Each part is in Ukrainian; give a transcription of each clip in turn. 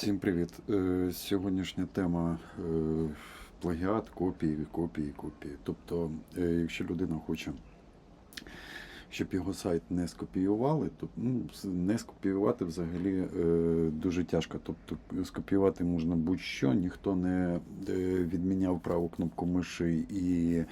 Всім привіт. Е, Сьогоднішня тема е, плагіат, копії, копії, копії. Тобто, е, якщо людина хоче, щоб його сайт не скопіювали, то ну, не скопіювати взагалі дуже тяжко. Тобто скопіювати можна будь-що, ніхто не відміняв праву кнопку миші і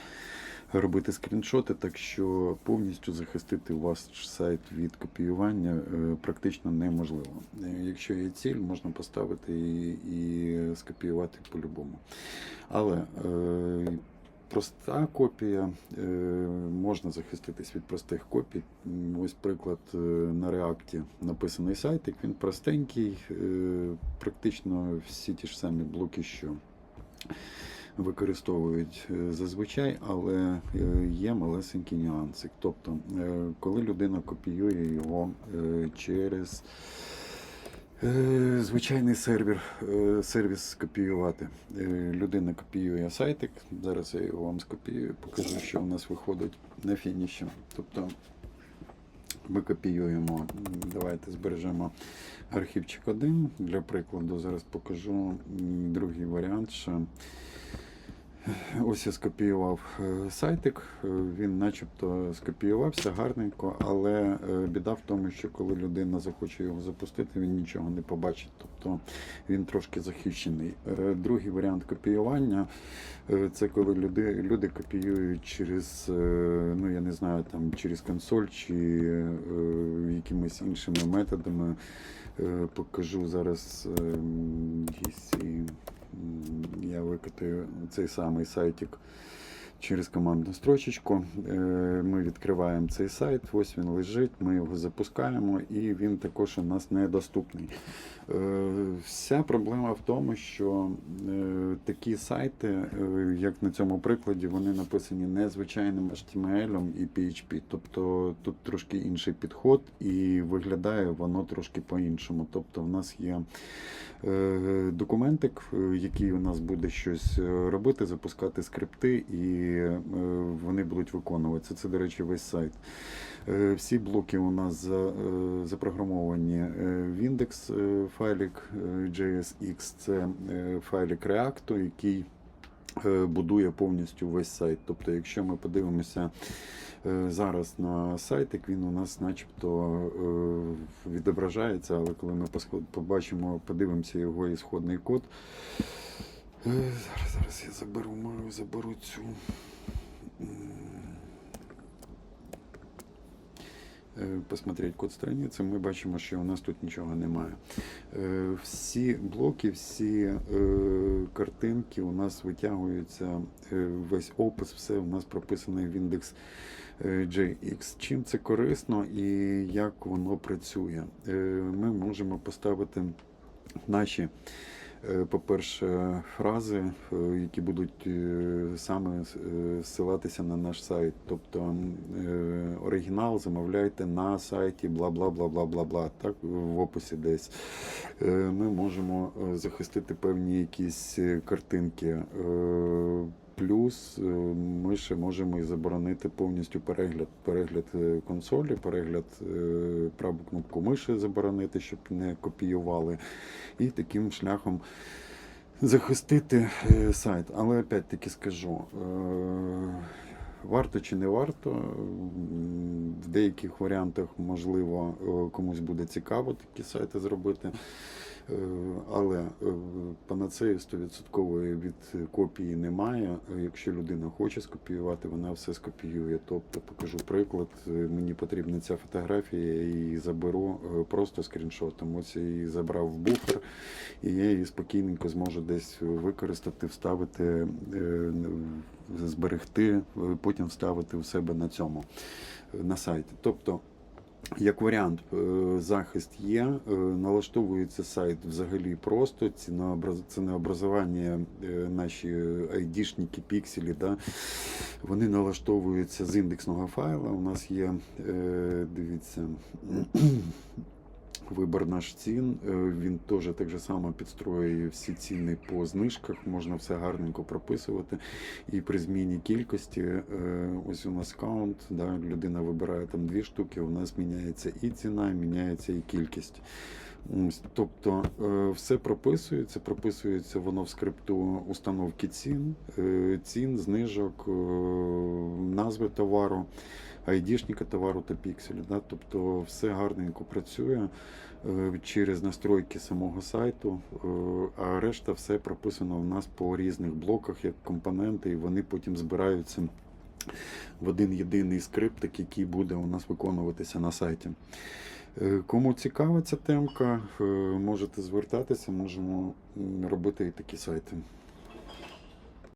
робити скріншоти, так що повністю захистити ваш сайт від копіювання е, практично неможливо. Е, Якщо є ціль, можна поставити і, і скопіювати по-любому. Але е, проста копія е, можна захиститись від простих копій. Ось приклад е, на реакті написаний сайтик. Він простенький, е, практично всі ті ж самі блоки, що використовують е, зазвичай, але е, є малесенький нюансик. Тобто, е, коли людина копіює його через звичайний сервер, сервіс скопіювати. Е, Людина копіює сайтик. Зараз я його вам скопіюю, покажу, що у нас виходить на фініші. Тобто ми копіюємо, давайте збережемо архівчик 1. Для прикладу, зараз покажу другий варіант. Що Ось я скопіював е, сайтик, е, він начебто скопіювався гарненько, але е, біда в тому, що коли людина захоче його запустити, він нічого не побачить. Тобто він трошки захищений. Другий варіант копіювання це коли люди, люди копіюють через, ну я не знаю, там через консоль чи якимись іншими методами. Покажу зараз DC. Я викатаю цей самий сайтик через командну строчечку. Е, Ми відкриваємо цей сайт, ось він лежить, ми його запускаємо, і він також у нас недоступний. Е, Вся проблема в тому, що е, такі сайти, як на цьому прикладі, вони написані не звичайним HTML і PHP. Тобто тут трошки інший підход, і виглядає воно трошки по-іншому. Тобто, в нас є документик, який у нас буде щось робити, запускати скрипти, і е, вони будуть виконуватися. Це, до речі, весь сайт. Е, Всі блоки у нас е, запрограмовані в індекс файлик е, JSX, це файлик React, який будує повністю весь сайт. Тобто, якщо ми подивимося зараз на сайтик, він у нас начебто відображається, але коли ми побачимо, подивимося його ісходний код. Е, Зараз, зараз я заберу, маю, заберу цю. е, Посмотреть код страниці, ми бачимо, що у нас тут нічого немає. Е, Всі блоки, всі картинки у нас витягуються, весь опис, все у нас прописаний в індекс JX. Чим це корисно і як воно працює? Ми можемо поставити наші. Е, По-перше, фрази, е, які будуть е, саме зсилатися на наш сайт. Тобто оригінал замовляйте на сайті бла бла бла бла бла бла. Так в описі десь. Ми можемо захистити певні якісь картинки. Плюс е, ми ще можемо і заборонити повністю перегляд, перегляд е, консолі, перегляд е, праву кнопку миші заборонити, щоб не копіювали. І таким шляхом захистити сайт. Але опять-таки скажу. Варто чи не варто, в деяких варіантах, можливо, комусь буде цікаво такі сайти зробити. Е, Але е, панацеї 100% від копії немає. Е, Якщо людина хоче скопіювати, вона все скопіює. Тобто покажу приклад. Мені потрібна ця фотографія, я її заберу просто скріншотом. Ось я її забрав в буфер, і я її спокійненько зможу десь використати, вставити, зберегти, потім вставити у себе на цьому на сайті. Тобто. Як варіант, е, захист є, е, налаштовується сайт взагалі просто. Це не образування наші айдішники, пікселі, да, вони налаштовуються з індексного файла. У нас є, е, дивіться, вибір наш цін. Е, Він теж так же само підстроює всі ціни по знижках, можна все гарненько прописувати. І при зміні кількості, е, ось у нас каунт, да, людина вибирає там дві штуки, у нас міняється і ціна, міняється і кількість. Тобто е, все прописується, прописується воно в скрипту установки цін, цін, знижок, назви товару, айдішника товару та пікселі. Да? Тобто все гарненько працює е, через настройки самого сайту, е, а решта все прописано в нас по різних блоках як компоненти, і вони потім збираються в один єдиний скриптик, який буде у нас виконуватися на сайті. Е, Кому цікава ця темка, можете звертатися, можемо робити і такі сайти.